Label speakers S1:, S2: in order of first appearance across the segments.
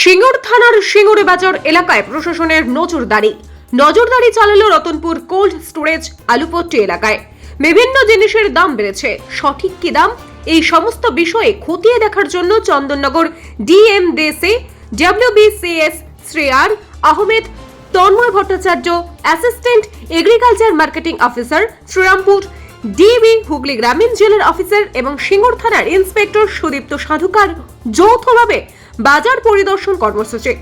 S1: সিঙ্গুর থানার সিঙ্গুরে বাজার এলাকায় প্রশাসনের নজরদারি। নজরদারি চালালো রতনপুর কোল্ড স্টোরেজ আলুপট্টি এলাকায়। বিভিন্ন জিনিসের দাম বেড়েছে। সঠিক কি দাম? এই সমস্ত বিষয়ে খতিয়ে দেখার জন্য Chandannagar DMDC WBCS শ্রেয়ার Ahmed, Tanmoy Bhattacharya, assistant agriculture marketing officer Srirampur, DB Hooghly গ্রামীণ জেলার অফিসার এবং সিঙ্গুর থানার ইন্সপেক্টর সুদীপ্ত সাধুকার যৌথভাবে বাজার পরিদর্শন কর্মসূচি।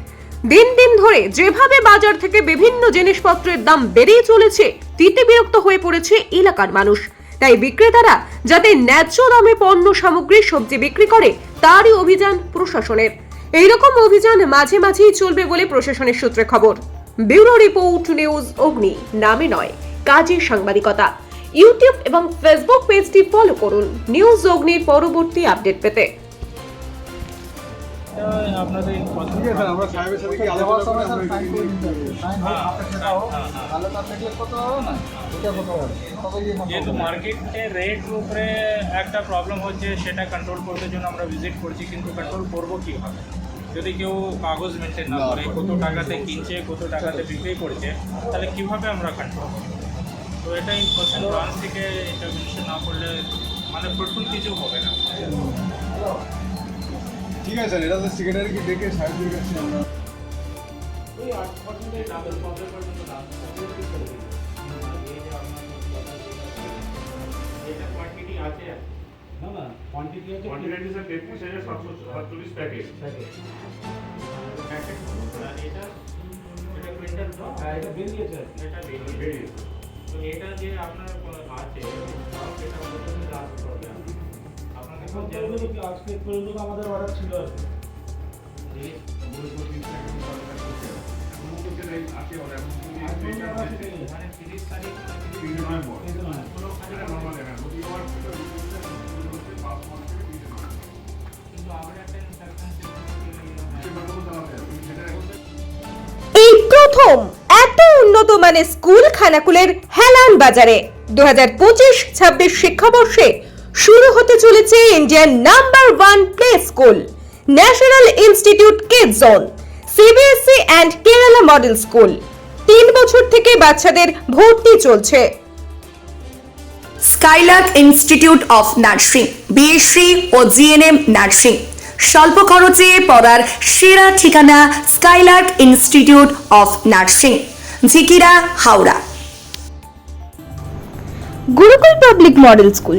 S1: দিন দিন ধরে যেভাবে বাজার থেকে বিভিন্ন জিনিসপত্রের দাম বেড়েই চলেছে, তিতে বিরক্ত হয়ে পড়েছে এলাকার মানুষ। তাই বিক্রেতারা যাতে ন্যায্য দামে পণ্য সামগ্রী, সবজি বিক্রি করে, তারই অভিযান প্রশাসনের। এইরকম অভিযান মাঝে মাঝেই চলবে বলে প্রশাসনের সূত্রে খবর। ব্যুরো রিপোর্ট নিউজ অগ্নি, নামে নয়, কাজে সাংবাদিকতা। ইউটিউব এবং ফেসবুক পেজটি ফলো করুন। নিউজ অগ্নির পরবর্তী আপডেট পেতে।
S2: আপনাদের
S3: ঠিক আছে আমরা সাহেবের সাথে কি আলোচনা করে আমরা এগিয়ে নিয়ে যাব।
S2: যেহেতু মার্কেটে রেট উপরে একটা প্রবলেম হচ্ছে সেটা কন্ট্রোল করতে জন্য আমরা ভিজিট করছি কিন্তু কন্ট্রোল করব কীভাবে যদি কেউ কাগজ মেনটেন না করে কত টাকাতে কিনছে কত টাকাতে বিক্রি করছে তাহলে কীভাবে আমরা কন্ট্রোল করব? তো এটা ইম্পর্টেন্ট ব্রাঞ্চ থেকে ইন্টারভেনশন না করলে মানে ফ্রুটফুল কিছু হবে না।
S3: ঠিক আছে স্যার এটা তো সেক্রেটারিকে ডেকে সাহেবের কাছে আমরা
S4: না না কোয়ান্টিটি আছে
S5: কোয়ান্টিটি স্যার তেত্রিশ হাজার সাতশো সাতচল্লিশ প্যাকেট
S4: হ্যাঁ এটা বেরিয়েছে আর কি।
S5: বেরিয়েছে
S2: এটা যে আপনার আছে
S4: আমাদের অর্ডার ছিল আর।
S2: মানে
S5: এখন
S1: এই প্রথম এত উন্নত মানের স্কুল খানাকুলের হেলান বাজারে। দু হাজার পঁচিশ ছাব্বিশ শিক্ষাবর্ষে শুরু হতে চলেছে ইন্ডিয়ার number one play school national institute kid zone CBSE and Kerala model school তিন বছর থেকে বাচ্চাদের ভর্তি চলছে।
S6: Skylark institute of nursing BSc O GNM nursing স্বল্প খরচে পড়ার সেরা ঠিকানা Skylark institute of nursing Jhikira Howrah.
S7: Gurukul public model school